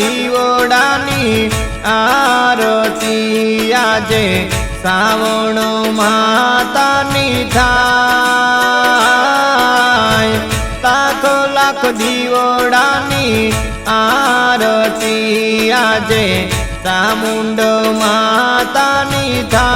દીવડાની આરતી આજે શ્રાવણ માતાની થાય. લાખ લાખ દીવડાની આરતી આજે ચામુંડ માતાની થાય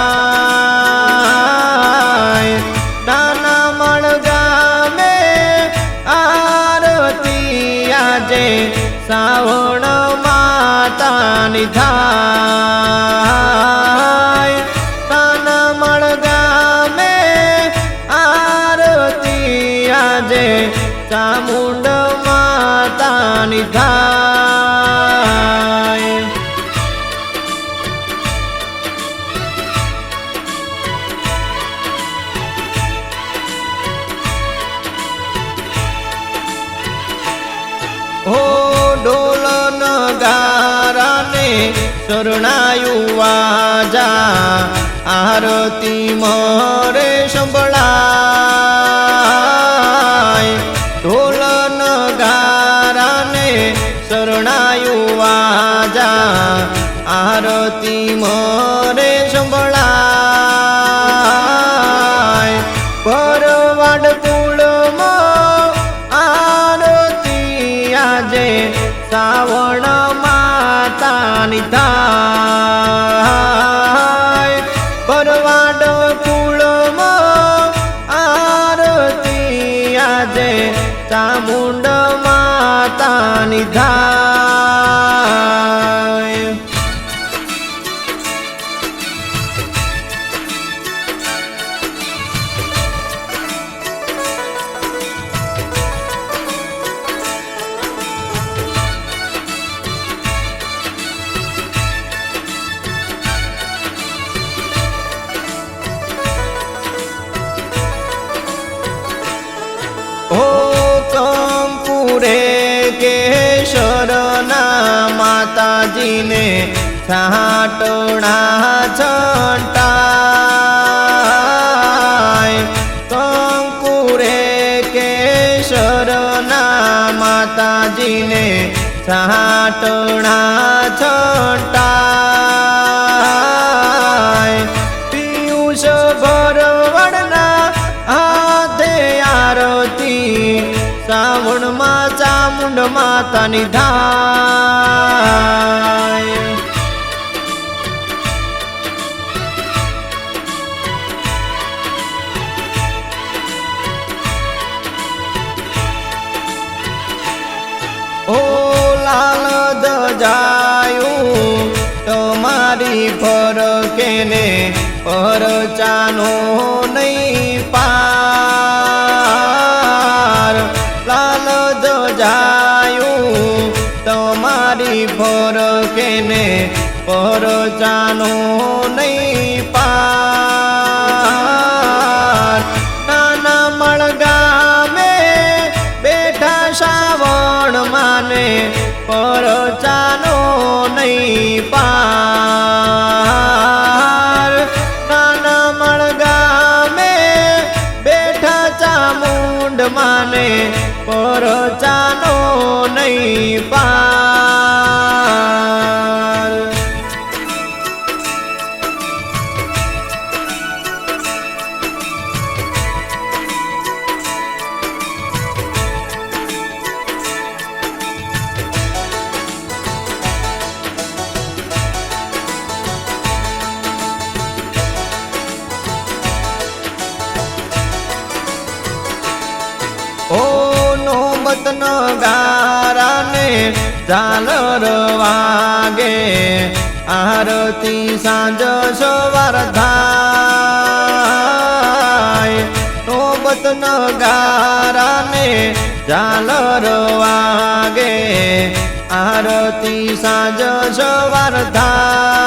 હો ડોલન ગારાને શરણાયુ જા આરતી મરે સંભળાય. ઢોલન ગારાને શરણાયુ જા આરતી મરે માતાની માતાજીને છાટણા છંટાય. કંકુરે કેશરના માતાજીને છાટણા છંટાય. પિયુષ ભરવડના હાથે આરતી, શ્રાવણમાં ચામુંડ માતાની થાય તમારી પર ચાનો નહીં પાર. લાલ જાયું તમારી પર કેને પર ચાનો નહીં પાર. નાના મળગામે બેઠા શ્રાવણ માને પરચાનો નહીં પાર. પરચાનો નોબત ગારાને ઝાલર વાગે. આરતી સાંજ સવાર થાય. નોબત ગારાને ઝાલર વાગે. આરતી સાંજ સવાર થાય.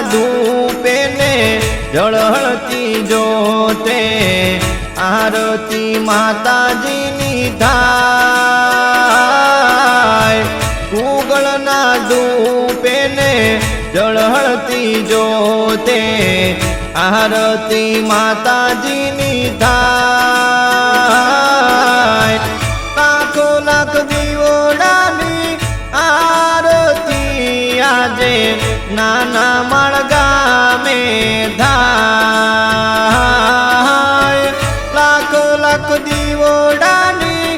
ગુગળના ધૂપે ને જળહળતી જોતે આરતી માતાજીની થાય કુગળના ધૂપેને જળહળતી જોતે આરતી માતાજીની થાય નાના માળ ધાય. લાખો લાખ દીવોડાની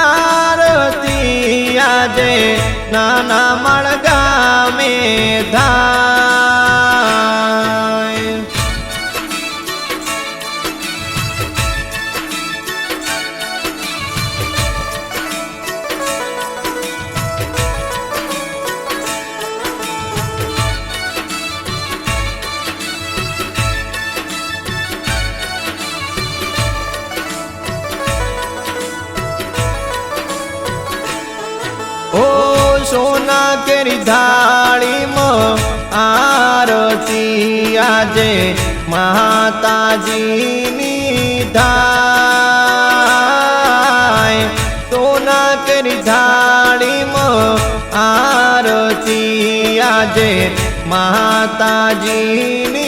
આરતી આજે નાના માળ ગામે કેરી થાળીમાં આરતી આજે માતાજીની ધાય. સોના કેરી થાળીમાં આરતી આજે માતાજીની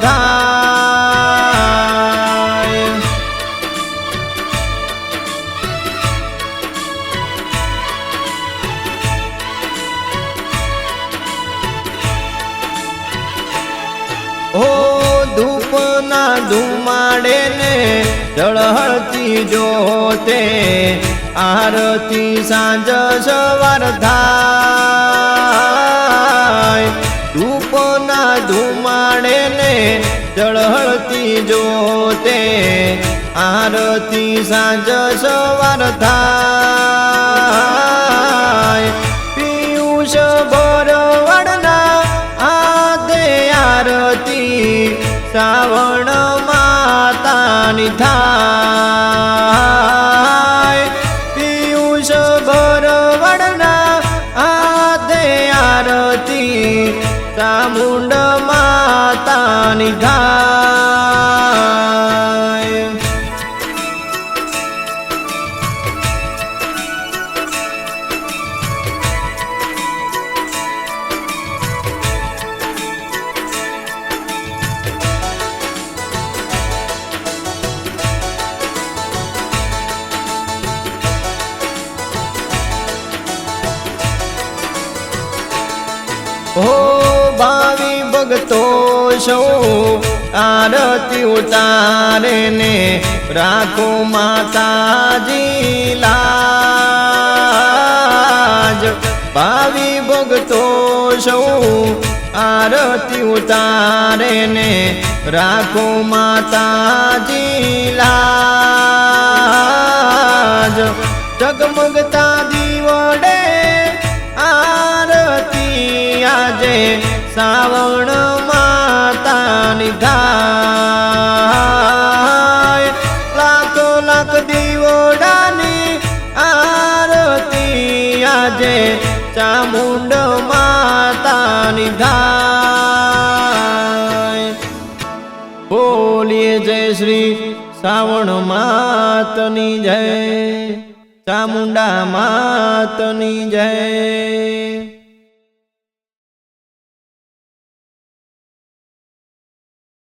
થાય ઓ ધૂપના ધુમાડે ને જળહળતી જોતે આરતી સાંજ સવાર થાય ધુમાડે ને જળહળતી જોતે, આરતી સાંજ સવાર થાય. પિયુષ ભરવડના આદે આરતી શ્રાવણ માતાની થાય. પિયુષ ભરવડના આદે આરતી ચામુંડ માતાની થાય ભગતો સૌ આરતી ઉતારે ને રાખો માતાજી લાજ. ભાવિ ભગતો સૌ આરતી ઉતારે ને રાખો માતાજી લાજ. જગમગતા દીવડે આરતી આજે શ્રાવણ શ્રી શ્રાવણ માતની જય ચામુંડા માતની જય.